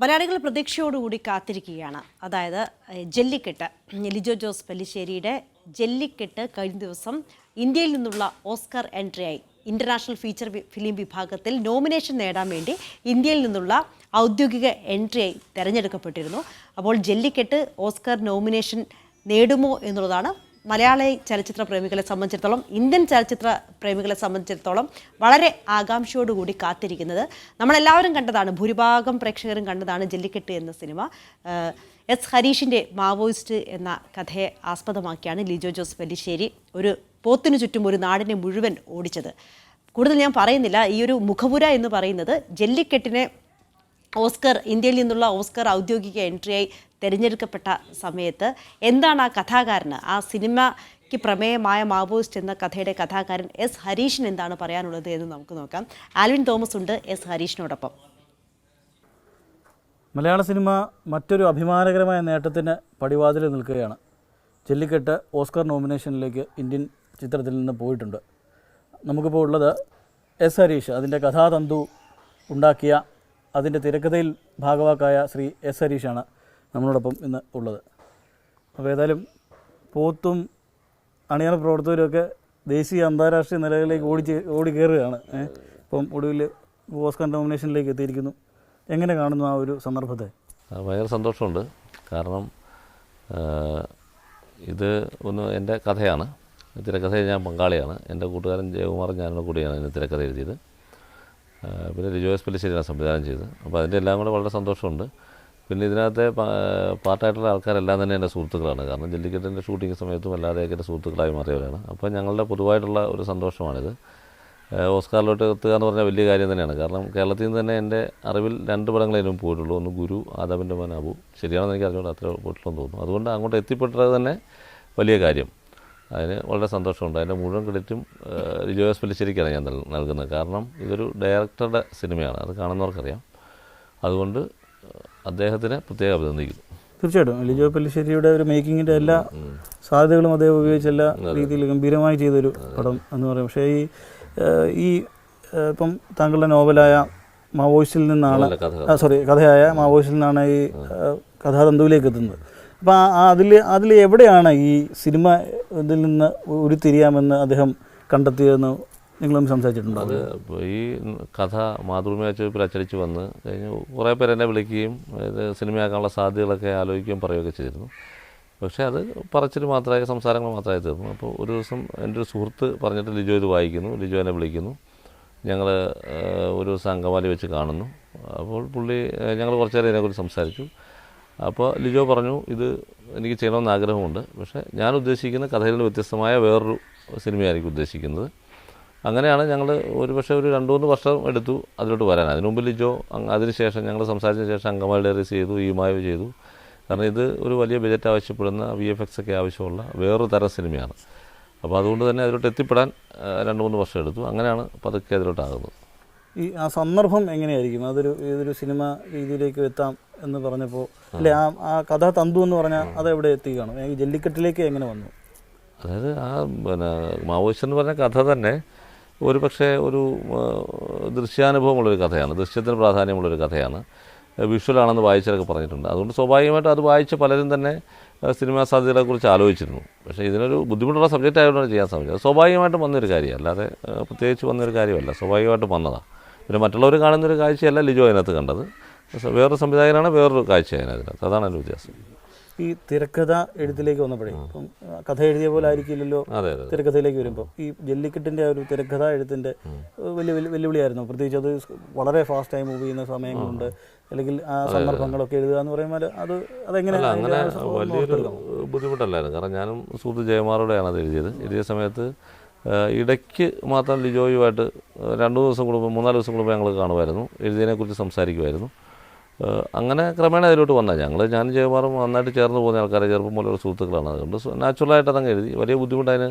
മലയാളികൾ പ്രതീക്ഷയോടുകൂടി കാത്തിരിക്കുകയാണ്. അതായത് ജല്ലിക്കെട്ട് ലിജോ ജോസ് പല്ലിശ്ശേരിയുടെ ജല്ലിക്കെട്ട് കഴിഞ്ഞ ദിവസം ഇന്ത്യയിൽ നിന്നുള്ള ഓസ്കർ എൻട്രിയായി. ഇന്റർനാഷണൽ ഫീച്ചർ ഫിലിം വിഭാഗത്തിൽ നോമിനേഷൻ നേടാൻ വേണ്ടി ഇന്ത്യയിൽ നിന്നുള്ള ഔദ്യോഗിക എൻട്രിയായി തിരഞ്ഞെടുക്കപ്പെട്ടിരുന്നു. അപ്പോൾ ജല്ലിക്കെട്ട് ഓസ്കർ നോമിനേഷൻ നേടുമോ എന്നുള്ളതാണ് മലയാളി ചലച്ചിത്ര പ്രേമികളെ സംബന്ധിച്ചിടത്തോളം ഇന്ത്യൻ ചലച്ചിത്ര പ്രേമികളെ സംബന്ധിച്ചിടത്തോളം വളരെ ആകാംക്ഷയോടുകൂടി കാത്തിരിക്കുന്നത്. നമ്മളെല്ലാവരും കണ്ടതാണ് ഭൂരിഭാഗം പ്രേക്ഷകരും കണ്ടതാണ് ജല്ലിക്കെട്ട് എന്ന സിനിമ. എസ് ഹരീഷിന്റെ മാവോയിസ്റ്റ് എന്ന കഥയെ ആസ്പദമാക്കിയാണ് ലിജോ ജോസ് പെല്ലിശ്ശേരി ഒരു പോത്തിനു ചുറ്റും ഒരു നാടിനെ മുഴുവൻ ഓടിച്ചത്. കൂടുതൽ ഞാൻ പറയുന്നില്ല ഈ ഒരു മുഖപുര എന്ന് പറയുന്നത് ജല്ലിക്കെട്ടിനെ ഓസ്കർ ഇന്ത്യയിൽ നിന്നുള്ള ഓസ്കർ ഔദ്യോഗിക എൻട്രിയായി തിരഞ്ഞെടുക്കപ്പെട്ട സമയത്ത് എന്താണ് ആ കഥാകാരന്? ആ സിനിമയ്ക്ക് പ്രമേയമായ മാവോയിസ്റ്റ് എന്ന കഥയുടെ കഥാകാരൻ എസ് ഹരീഷിന് എന്താണ് പറയാനുള്ളത് എന്ന് നമുക്ക് നോക്കാം. ആൽവിൻ തോമസ് ഉണ്ട് എസ് ഹരീഷിനോടൊപ്പം. മലയാള സിനിമ മറ്റൊരു അഭിമാനകരമായ നേട്ടത്തിന് പടിവാതിൽ നിൽക്കുകയാണ്. ജെല്ലിക്കെട്ട് ഓസ്കർ നോമിനേഷനിലേക്ക് ഇന്ത്യൻ ചിത്രത്തിൽ നിന്ന് പോയിട്ടുണ്ട്. നമുക്കിപ്പോൾ ഉള്ളത് എസ് ഹരീഷ് അതിന്റെ കഥാതന്തു ഉണ്ടാക്കിയ അതിന്റെ തിരക്കഥയിൽ ഭാഗവാക്കായ ശ്രീ എസ് ഹരീഷാണ്. നമ്മളോടൊപ്പം ഇന്ന് ഉള്ളത്. അപ്പോൾ ഏതായാലും പോത്തും അണിയറ പ്രവർത്തകരുമൊക്കെ ദേശീയ അന്താരാഷ്ട്ര നിലകളിലേക്ക് ഓടി ഓടിക്കയറുകയാണ്. ഇപ്പം ഒടുവിൽ ഓസ്കർ നോമിനേഷനിലേക്ക് എത്തിയിരിക്കുന്നു. എങ്ങനെ കാണുന്നു ആ ഒരു സന്ദർഭത്തെ? ഭയങ്കര സന്തോഷമുണ്ട്. കാരണം ഇത് ഒന്ന് എന്റെ കഥയാണ്. തിരക്കഥയിൽ ഞാൻ പങ്കാളിയാണ്. എന്റെ കൂട്ടുകാരൻ ജയകുമാറും ഞാനും കൂടിയാണ് ഇതിന് തിരക്കഥ എഴുതിയത്. പിന്നെ ലിജോയസ് പല്ലിശ്ശേരിയാണ് സംവിധാനം ചെയ്തത്. അപ്പോൾ അതിന്റെ എല്ലാം കൂടെ വളരെ സന്തോഷമുണ്ട്. പിന്നെ ഇതിനകത്തെ പാർട്ടായിട്ടുള്ള ആൾക്കാരെല്ലാം തന്നെ എന്റെ സുഹൃത്തുക്കളാണ്. കാരണം ജല്ലിക്കെട്ടിന്റെ ഷൂട്ടിംഗ് സമയത്തും അല്ലാതെയൊക്കെ എന്റെ സുഹൃത്തുക്കളായി മാറിയവരാണ്. അപ്പോൾ ഞങ്ങളുടെ പൊതുവായിട്ടുള്ള ഒരു സന്തോഷമാണിത്. ഓസ്കാറിലോട്ട് എത്തുക എന്ന് പറഞ്ഞാൽ വലിയ കാര്യം തന്നെയാണ്. കാരണം കേരളത്തിൽ നിന്ന് തന്നെ എന്റെ അറിവിൽ രണ്ട് പടങ്ങളേലും പോയിട്ടുള്ളൂ. ഒന്ന് ഗുരു ആദാബിന്റെ മോൻ അബു. ശരിയാണെന്ന് എനിക്ക് അറിഞ്ഞുകൊണ്ട് അത്ര പോയിട്ടുള്ളതെന്ന് തോന്നുന്നു. അതുകൊണ്ട് അങ്ങോട്ട് എത്തിപ്പെട്ടത് തന്നെ വലിയ കാര്യം. അതിന് വളരെ സന്തോഷമുണ്ട്. അതിന്റെ മുഴുവൻ ക്രെഡിറ്റും ജോയസ് പല്ലിശ്ശേരിക്കാണ് ഞാൻ നൽകുന്നത്. കാരണം ഇതൊരു ഡയറക്ടറുടെ സിനിമയാണ്. അത് കാണുന്നവർക്കറിയാം. അതുകൊണ്ട് അദ്ദേഹത്തിനെ പ്രത്യേകം അഭിനന്ദിക്കുന്നു തീർച്ചയായിട്ടും. ലിജോ പെല്ലിശ്ശേരിയുടെ ഒരു മേക്കിങ്ങിന്റെ എല്ലാ സാധ്യതകളും അദ്ദേഹം ഉപയോഗിച്ച എല്ലാ രീതിയിൽ ഗംഭീരമായി ചെയ്തൊരു പടം എന്ന് പറയും. പക്ഷേ ഈ ഈ ഇപ്പം താങ്കളുടെ നോവലായ മാവോയിസിൽ നിന്നാണ് സോറി കഥയായ മാവോയിസിൽ നിന്നാണ് ഈ കഥാതന്തുവിലേക്ക് എത്തുന്നത്. അപ്പോൾ അതിൽ അതിൽ എവിടെയാണ് ഈ സിനിമ ഇതിൽ നിന്ന് ഉരുത്തിരിയാമെന്ന് അദ്ദേഹം കണ്ടെത്തിയതെന്ന് നിങ്ങളും സംസാരിച്ചിട്ടുണ്ടോ അത് ഈ കഥ മാതൃഭൂമി വെച്ച് പ്രചരിച്ച് വന്ന് കഴിഞ്ഞ് കുറേ പേര് എന്നെ വിളിക്കുകയും സിനിമയാക്കാനുള്ള സാധ്യതകളൊക്കെ ആലോചിക്കുകയും പറയുകയൊക്കെ ചെയ്തിരുന്നു. പക്ഷേ അത് പറച്ചിൽ മാത്രമായി സംസാരങ്ങൾ മാത്രമായി തീർന്നു. അപ്പോൾ ഒരു ദിവസം എന്റെ ഒരു സുഹൃത്ത് പറഞ്ഞിട്ട് ലിജോ ഇത് വായിക്കുന്നു ലിജോ എന്നെ വിളിക്കുന്നു. ഞങ്ങൾ ഒരു അങ്കമാലി വെച്ച് കാണുന്നു. അപ്പോൾ പുള്ളി ഞങ്ങൾ കുറച്ച് നേരം ഇതിനെക്കുറിച്ച് സംസാരിച്ചു. അപ്പോൾ ലിജോ പറഞ്ഞു ഇത് എനിക്ക് ചെയ്യണമെന്ന് ആഗ്രഹമുണ്ട്. പക്ഷേ ഞാൻ ഉദ്ദേശിക്കുന്ന കഥയിൽ നിന്ന് വ്യത്യസ്തമായ വേറൊരു സിനിമയായിരിക്കും ഉദ്ദേശിക്കുന്നത്. അങ്ങനെയാണ് ഞങ്ങൾ ഒരു പക്ഷേ ഒരു രണ്ട് മൂന്ന് വർഷം എടുത്തു അതിലോട്ട് വരാൻ. അതിനു മുമ്പ് ലിജോ അതിനുശേഷം ഞങ്ങൾ സംസാരിച്ച ശേഷം അങ്കമാലി ഡയറീസ് ചെയ്തു ഈമായോ ചെയ്തു. കാരണം ഇത് ഒരു വലിയ ബജറ്റ് ആവശ്യപ്പെടുന്ന വി എഫ് എക്സ് ഒക്കെ ആവശ്യമുള്ള വേറൊരു തരം സിനിമയാണ്. അപ്പോൾ അതുകൊണ്ട് തന്നെ അതിലോട്ട് എത്തിപ്പെടാൻ രണ്ട് മൂന്ന് വർഷം എടുത്തു. അങ്ങനെയാണ് പതുക്കെ അതിലോട്ടാകുന്നത്. ഈ ആ സന്ദർഭം എങ്ങനെയായിരിക്കും? അതൊരു ഏതൊരു സിനിമ രീതിയിലേക്ക് എത്താം എന്ന് പറഞ്ഞപ്പോൾ അല്ലെ ആ ആ കഥ തന്തു എന്ന് പറഞ്ഞാൽ അത് എവിടെ എത്തിക്കണം? ഈ ജല്ലിക്കെട്ടിലേക്ക് എങ്ങനെ വന്നു? അതായത് ആ പിന്നെ മാവോയിസ്റ്റ് എന്ന് പറഞ്ഞ കഥ തന്നെ ഒരു പക്ഷേ ഒരു ദൃശ്യാനുഭവമുള്ളൊരു കഥയാണ് ദൃശ്യത്തിന് പ്രാധാന്യമുള്ളൊരു കഥയാണ്. വിഷ്വലാണെന്ന് വായിച്ചതൊക്കെ പറഞ്ഞിട്ടുണ്ട്. അതുകൊണ്ട് സ്വാഭാവികമായിട്ട് അത് വായിച്ച പലരും തന്നെ സിനിമാ സാധ്യതകളെക്കുറിച്ച് ആലോചിച്ചിരുന്നു. പക്ഷേ ഇതിനൊരു ബുദ്ധിമുട്ടുള്ള സബ്ജക്റ്റ് ആയതുകൊണ്ടാണ് ചെയ്യാൻ സാധിച്ചത്. സ്വാഭാവികമായിട്ടും വന്നൊരു കാര്യം അല്ലാതെ പ്രത്യേകിച്ച് വന്നൊരു കാര്യമല്ല. സ്വാഭാവികമായിട്ടും വന്നതാണ് പിന്നെ മറ്റുള്ളവർ കാണുന്നൊരു കാഴ്ചയല്ല ലിജോ അതിനകത്ത് കണ്ടത്. വേറൊരു സംവിധായകനാണ് വേറൊരു കാഴ്ച അതിനകത്ത്. അതാണ് അതിന്റെ വ്യത്യാസം. ഈ തിരക്കഥ എഴുത്തിലേക്ക് വന്നപ്പോഴേ ഇപ്പം കഥ എഴുതിയ പോലെ ആയിരിക്കില്ലല്ലോ തിരക്കഥയിലേക്ക് വരുമ്പോൾ ഈ ജല്ലിക്കെട്ടിന്റെ ആ ഒരു തിരക്കഥ എഴുത്തിന്റെ വലിയ വെല്ലുവിളിയായിരുന്നു. പ്രത്യേകിച്ച് അത് വളരെ ഫാസ്റ്റ് ആയി മൂവ് ചെയ്യുന്ന സമയങ്ങളുണ്ട്. അല്ലെങ്കിൽ ആ സന്ദർഭങ്ങളൊക്കെ എഴുതുക എന്ന് പറയുമ്പോൾ അത് അതെങ്ങനെ അങ്ങനെ വലിയൊരു ബുദ്ധിമുട്ടല്ലായിരുന്നു. കാരണം ഞാനും സുഹൃത്ത് ജയമാറോടെയാണ് അത് എഴുതിയത്. എഴുതിയ സമയത്ത് ഇടയ്ക്ക് മാത്രം ലിജോയുമായിട്ട് രണ്ട് ദിവസം കൂടുമ്പോൾ മൂന്നാൽ ദിവസം കൂടുമ്പോൾ ഞങ്ങൾ കാണുമായിരുന്നു. എഴുതിയതിനെക്കുറിച്ച് സംസാരിക്കുമായിരുന്നു. അങ്ങനെ ക്രമേണ അതിലോട്ട് വന്നാൽ ഞങ്ങൾ ഞാൻ ജയകുമാറും നന്നായിട്ട് ചേർന്ന് പോകുന്ന ആൾക്കാരെ ചെറുപ്പം മുതലുള്ള സുഹൃത്തുക്കളാണ്. അതുകൊണ്ട് നാച്ചുറലായിട്ട് അതങ്ങ് എഴുതി. വലിയ ബുദ്ധിമുട്ട് അതിന്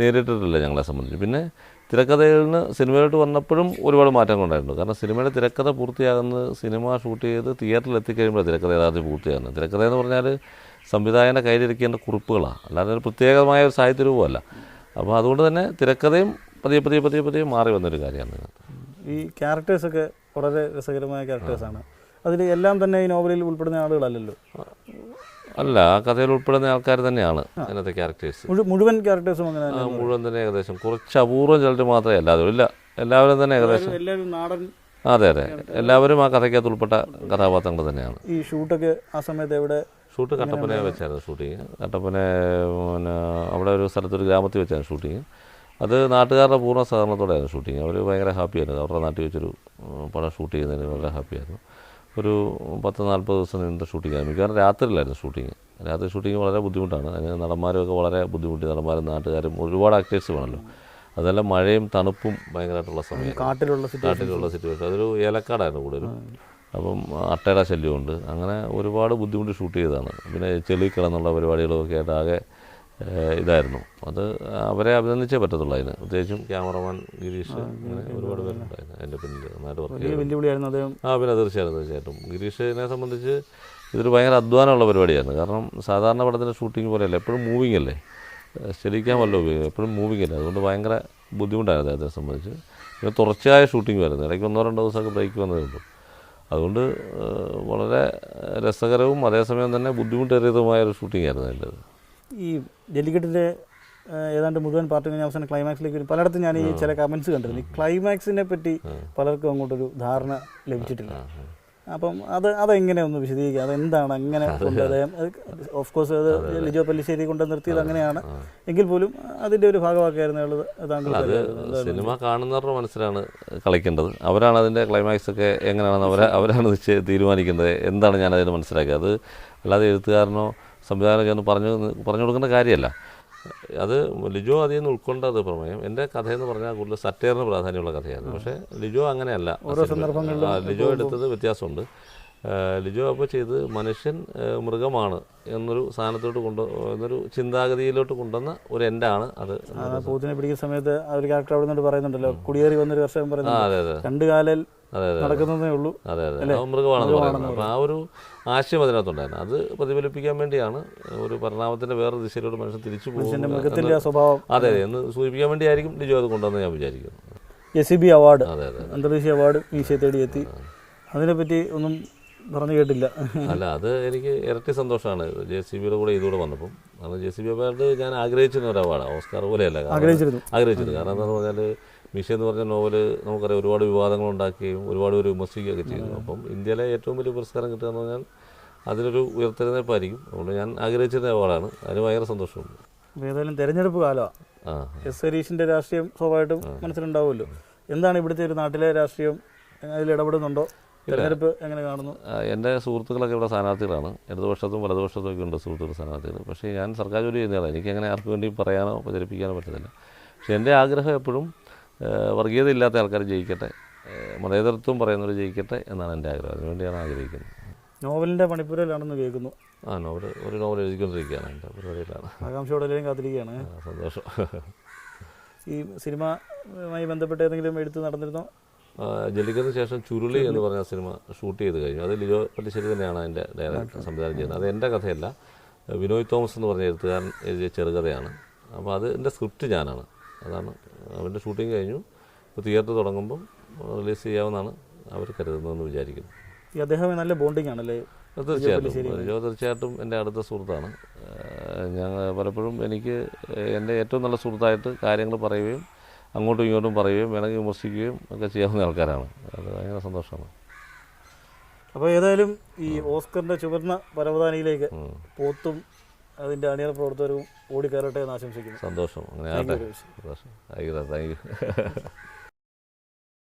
നേരിട്ടിട്ടില്ല ഞങ്ങളെ സംബന്ധിച്ച്. പിന്നെ തിരക്കഥയിൽ നിന്ന് സിനിമയിലോട്ട് വന്നപ്പോഴും ഒരുപാട് മാറ്റങ്ങൾ ഉണ്ടായിട്ടുണ്ട്. കാരണം സിനിമയുടെ തിരക്കഥ പൂർത്തിയാകുന്നത് സിനിമ ഷൂട്ട് ചെയ്ത് തിയേറ്ററിൽ എത്തിക്കഴിയുമ്പോൾ തിരക്കഥ യഥാർത്ഥത്തിൽ പൂർത്തിയാകുന്നത്. തിരക്കഥ എന്ന് പറഞ്ഞാൽ സംവിധായകന്റെ കയ്യിലിരിക്കേണ്ട കുറിപ്പുകളാണ്. അല്ലാതെ ഒരു പ്രത്യേകമായ ഒരു സാഹിത്യ രൂപമല്ല അപ്പോൾ അതുകൊണ്ട് തന്നെ തിരക്കഥയും പതിയെ പതിയെ പതിയെ പതിയെ മാറി വന്നൊരു കാര്യമാണ് ഈ ക്യാരക്ടേഴ്സൊക്കെ വളരെ രസകരമായ ക്യാരക്ടേഴ്സാണ് അതിൽ എല്ലാം തന്നെ ഈ നോവലിൽ ഉൾപ്പെടുന്ന ആളുകളല്ലല്ലോ. അല്ല ആ കഥയിൽ ഉൾപ്പെടുന്ന ആൾക്കാർ തന്നെയാണ് അതിനകത്തെ ക്യാരക്ടേഴ്സ് മുഴുവൻ ക്യാരക്ടേഴ്സും അങ്ങനെ മുഴുവൻ തന്നെ ഏകദേശം. കുറച്ച് അപൂർവം ചിലർ മാത്രമേ അല്ലാതെ ഇല്ല. എല്ലാവരും തന്നെ ഏകദേശം. എല്ലാവരും നാടൻ. അതെ അതെ. എല്ലാവരും ആ കഥയ്ക്കകത്ത് ഉൾപ്പെട്ട കഥാപാത്രങ്ങൾ തന്നെയാണ്. ഈ ഷൂട്ടൊക്കെ ആ സമയത്ത് എവിടെ? ഷൂട്ട് കട്ടപ്പന വെച്ചായിരുന്നു ഷൂട്ടിങ്. കട്ടപ്പന പിന്നെ അവിടെ ഒരു സ്ഥലത്തൊരു ഗ്രാമത്തിൽ വെച്ചായിരുന്നു ഷൂട്ടിങ്. അത് നാട്ടുകാരുടെ പൂർണ സഹകരണത്തോടെയായിരുന്നു ഷൂട്ടിങ്. അവർ ഭയങ്കര ഹാപ്പിയായിരുന്നു അവരുടെ നാട്ടിൽ വെച്ചൊരു പടം ഷൂട്ട് ചെയ്യുന്നതിന് വളരെ ഹാപ്പിയായിരുന്നു ഒരു പത്ത് നാൽപ്പത് ദിവസം നീണ്ട ഷൂട്ടിംഗ് ആയിരുന്നു കാരണം രാത്രിയിലായിരുന്നു ഷൂട്ടിങ്. രാത്രി ഷൂട്ടിങ് വളരെ ബുദ്ധിമുട്ടാണ്. അങ്ങനെ നടന്മാരൊക്കെ വളരെ ബുദ്ധിമുട്ടി. നടന്മാരും നാട്ടുകാരും ഒരുപാട് ആക്ടേഴ്സ് വേണമല്ലോ. അതല്ല മഴയും തണുപ്പും ഭയങ്കരമായിട്ടുള്ള സമയം കാട്ടിലുള്ള കാട്ടിലുള്ള സിറ്റുവേഷൻ അതൊരു ഏലക്കാടായിരുന്നു കൂടുതലും അപ്പം അട്ടയുടെ ശല്യമുണ്ട്. അങ്ങനെ ഒരുപാട് ബുദ്ധിമുട്ട് ഷൂട്ട് ചെയ്തതാണ്. പിന്നെ ചെളി കിടന്നുള്ള പരിപാടികളൊക്കെ ആയിട്ട് ആകെ ഇതായിരുന്നു. അത് അവരെ അഭിനന്ദിച്ചേ പറ്റത്തുള്ളൂ അതിന്. പ്രത്യേകിച്ചും ക്യാമറമാൻ ഗിരീഷ് അങ്ങനെ ഒരുപാട് പേരുണ്ടായിരുന്നു എന്റെ പിന്നിൽ നന്നായിട്ട് വർക്ക് വെല്ലുവിളിയായിരുന്നു അദ്ദേഹം. ആ പിന്നെ തീർച്ചയായിട്ടും തീർച്ചയായിട്ടും. ഗിരീഷിനെ സംബന്ധിച്ച് ഇതൊരു ഭയങ്കര അധ്വാനമുള്ള പരിപാടിയായിരുന്നു കാരണം സാധാരണ പടത്തിന്റെ ഷൂട്ടിംഗ് പോലെയല്ല എപ്പോഴും മൂവിങ് അല്ലേ? ശരിക്കാമല്ലോ എപ്പോഴും മൂവിങ് അല്ലേ? അതുകൊണ്ട് ഭയങ്കര ബുദ്ധിമുട്ടായിരുന്നു അദ്ദേഹത്തെ സംബന്ധിച്ച്. പിന്നെ തുടർച്ചയായ ഷൂട്ടിംഗ് വരുന്നത് ഇടയ്ക്ക് ഒന്നോ രണ്ടോ ദിവസമൊക്കെ ബ്രേക്ക് വന്നതേ ഉള്ളൂ. അതുകൊണ്ട് വളരെ രസകരവും അതേസമയം തന്നെ ബുദ്ധിമുട്ടേറിയതുമായ ഒരു ഷൂട്ടിംഗ് ആയിരുന്നു എന്റെ ഈ ജല്ലിക്കെട്ടിന്റെ ഏതാണ്ട് മുഴുവൻ പാർട്ടി കഴിഞ്ഞ അവസാനം ക്ലൈമാക്സിലേക്ക് വരും. പലയിടത്തും ഞാൻ ഈ ചില കമൻസ് കണ്ടിരുന്നു. ഈ ക്ലൈമാക്സിനെ പറ്റി പലർക്കും അങ്ങോട്ടൊരു ധാരണ ലഭിച്ചിട്ടില്ല. അപ്പം അത് അതെങ്ങനെ ഒന്ന് വിശദീകരിക്കുക അതെന്താണ്? അങ്ങനെ അദ്ദേഹം ഓഫ് കോഴ്സ് അത് ലിജോ പല്ലിശ്ശേരി കൊണ്ട് നിർത്തിയത് അങ്ങനെയാണ്. എങ്കിൽ പോലും അതിന്റെ ഒരു ഭാഗമാക്കായിരുന്നു താങ്കൾ സിനിമ കാണുന്നവരുടെ മനസ്സിലാണ് കളിക്കേണ്ടത്. അവരാണ് അതിന്റെ ക്ലൈമാക്സ് ഒക്കെ എങ്ങനെയാണെന്ന് അവരെ അവരാണ് തീരുമാനിക്കുന്നത്. എന്താണ് ഞാൻ അതിന് മനസ്സിലാക്കിയത്? അത് അല്ലാതെ എഴുത്തുകാരനോ സംവിധാനമോ ചെയ്യുന്നു പറഞ്ഞു പറഞ്ഞു കൊടുക്കേണ്ട കാര്യമല്ല. അത് ലിജോ അതിൽ നിന്ന് ഉൾക്കൊണ്ടത് പ്രമേയം. എന്റെ കഥയെന്ന് പറഞ്ഞാൽ കൂടുതൽ സറ്റയറിന് പ്രാധാന്യമുള്ള കഥയാണ്. പക്ഷേ ലിജോ അങ്ങനെയല്ല. ഓരോ സന്ദർഭങ്ങളിലും ആ, ലിജോ എടുത്തത് വ്യത്യാസമുണ്ട്. ലിജോ അപ്പോൾ ചെയ്ത് മനുഷ്യൻ മൃഗമാണ് എന്നൊരു സാധനത്തോട്ട് കൊണ്ട് എന്നൊരു ചിന്താഗതിയിലോട്ട് കൊണ്ടുവന്ന ഒരു എൻഡാണ് അത് പൂത്തിനെ പിടിക്കുന്ന സമയത്ത് ആ ഒരു ക്യാരക്ടർ അവിടെ നിന്നോട് പറയുന്നുണ്ടല്ലോ. കുടിയേറി വന്നൊരു ആ പറയുന്നത് രണ്ട് കാലിൽ നടക്കുന്നതേ ഉള്ളൂ. അതെ അതെ. മൃഗമാണെന്ന് പറയുന്നത്. അപ്പോൾ ആ ഒരു ആശയം അതിനകത്തുണ്ടായിരുന്നു അത് പ്രതിഫലിപ്പിക്കാൻ വേണ്ടിയാണ് ഒരു പരിണാമത്തിന്റെ വേറെ ദിശയിലൂടെ മനുഷ്യൻ തിരിച്ചു പോകുന്നത് സ്വഭാവം. അതെ അതെ. എന്ന് സൂചിപ്പിക്കാൻ വേണ്ടിയായിരിക്കും ലിജോ അത് കൊണ്ടുവന്ന് ഞാൻ വിചാരിക്കുന്നു. എസ് സി ബി അവാർഡ് അതെ അതെ അന്തർദേശീയ അവാർഡ് മീശയെ തേടി എത്തി. അതിനെപ്പറ്റി ഒന്നും പറഞ്ഞു കേട്ടില്ല. അല്ല അത് എനിക്ക് ഇരട്ടി സന്തോഷമാണ്. ജെ സി ബിയുടെ കൂടെ ഇതുകൂടെ വന്നപ്പം. കാരണം ജെ സി ബി അവാർഡ് ഞാൻ ആഗ്രഹിച്ചിരുന്ന ഒരു അവാർഡാണ്. ഓസ്കാർ പോലെയല്ല. ആഗ്രഹിച്ചിരുന്നു. ആഗ്രഹിച്ചിരുന്നു. കാരണം എന്താണെന്ന് പറഞ്ഞാൽ മിഷ എന്ന് പറഞ്ഞ നോവൽ നമുക്കറിയാം ഒരുപാട് വിവാദങ്ങൾ ഉണ്ടാക്കുകയും ഒരുപാട് പേര് വിമർശിക്കുകയൊക്കെ ചെയ്തു. അപ്പം ഇന്ത്യയിലെ ഏറ്റവും വലിയ പുരസ്കാരം കിട്ടുക എന്ന് പറഞ്ഞാൽ അതിനൊരു ഉയർത്തെഴുന്നേൽപ്പായിരിക്കും അതുകൊണ്ട് ഞാൻ ആഗ്രഹിച്ചിരുന്ന അവാർഡാണ്. അതിന് ഭയങ്കര സന്തോഷമുണ്ട്. അപ്പോൾ ഏതായാലും തെരഞ്ഞെടുപ്പ് കാലമാണ് എസ് ഹരീഷിന്റെ രാഷ്ട്രീയം സ്വാഭാവികമായിട്ടും മനസ്സിലുണ്ടാവുമല്ലോ. എന്താണ് ഇവിടുത്തെ ഒരു നാട്ടിലെ രാഷ്ട്രീയം? അതിൽ ഇടപെടുന്നുണ്ടോ? തെരഞ്ഞെടുപ്പ് എങ്ങനെ കാണുന്നു? എന്റെ സുഹൃത്തുക്കളൊക്കെ ഇവിടെ സ്ഥാനാർത്ഥികളാണ്. ഇടതുപക്ഷത്തും വലതുപക്ഷത്തും ഒക്കെ ഉണ്ട് സുഹൃത്തുക്കൾ സ്ഥാനാർത്ഥികൾ. പക്ഷേ ഞാൻ സർക്കാർ ജോലി ചെയ്യുന്നതാണ്. എനിക്ക് അങ്ങനെ ആർക്കും വേണ്ടി പറയാനോ പ്രചരിപ്പിക്കാനോ പറ്റത്തില്ല. പക്ഷേ എന്റെ ആഗ്രഹം എപ്പോഴും വർഗീയത ഇല്ലാത്ത ആൾക്കാർ ജയിക്കട്ടെ. മതേതരത്വം പറയുന്നവർ ജയിക്കട്ടെ എന്നാണ് എന്റെ ആഗ്രഹം. അതിനുവേണ്ടിയാണ് ആഗ്രഹിക്കുന്നത്. നോവലിന്റെ പണിപ്പുരയിലാണെന്ന് കേൾക്കുന്നു. ആ നോവൽ ഒരു നോവൽ എഴുതിക്കൊണ്ടിരിക്കുകയാണ്. എന്റെ പരിപാടിയിലാണ്. ആകാംക്ഷയോടെ എല്ലാവരും കാത്തിരിക്കുകയാണ് സന്തോഷം. ഈ സിനിമയുമായി ബന്ധപ്പെട്ട് ഏതെങ്കിലും എഴുത്ത് നടന്നിരുന്നോ? ജലിക്കതിന് ശേഷം ചുരുളി എന്ന് പറഞ്ഞ സിനിമ ഷൂട്ട് ചെയ്ത് കഴിഞ്ഞു. അത് ലിജോ പല്ലിശ്ശേരി തന്നെയാണ് അതിന്റെ ഡയറക്ടർ സംവിധാനം ചെയ്യുന്നത്. അത് എന്റെ കഥയല്ല. വിനോയ് തോമസ് എന്ന് പറഞ്ഞ എഴുത്തുകാരൻ എഴുതിയ ചെറുകഥയാണ്. അപ്പോൾ അത് എന്റെ സ്ക്രിപ്റ്റ് ഞാനാണ്. അതാണ്. അവന്റെ ഷൂട്ടിംഗ് കഴിഞ്ഞു. ഇപ്പോൾ തിയേറ്റർ തുടങ്ങുമ്പം റിലീസ് ചെയ്യാവുന്നതാണ് അവർ കരുതുന്നതെന്ന് വിചാരിക്കുന്നു. ഈ അദ്ദേഹം നല്ല ബോണ്ടിങ് ആണല്ലേ? തീർച്ചയായിട്ടും. തീർച്ചയായിട്ടും എന്റെ അടുത്ത സുഹൃത്താണ്. ഞങ്ങൾ പലപ്പോഴും എനിക്ക് എന്റെ ഏറ്റവും നല്ല സുഹൃത്തായിട്ട് കാര്യങ്ങൾ പറയുകയും അങ്ങോട്ടും ഇങ്ങോട്ടും പറയുകയും വേണമെങ്കിൽ വിമർശിക്കുകയും ഒക്കെ ചെയ്യാവുന്ന ആൾക്കാരാണ്. അത് ഭയങ്കര സന്തോഷമാണ്. അപ്പോൾ ഏതായാലും ഈ ഓസ്കറിന്റെ ചുവന്ന പരവതാനിയിലേക്ക് പോത്തും അതിന്റെ അണിയറ പ്രവർത്തകരും ഓടിക്കയറട്ടെ എന്ന് ആശംസിക്കുന്നു. സന്തോഷം. അങ്ങനെ ആകട്ടെ സന്തോഷം. ആയിക്കോട്ടെ താങ്ക് യു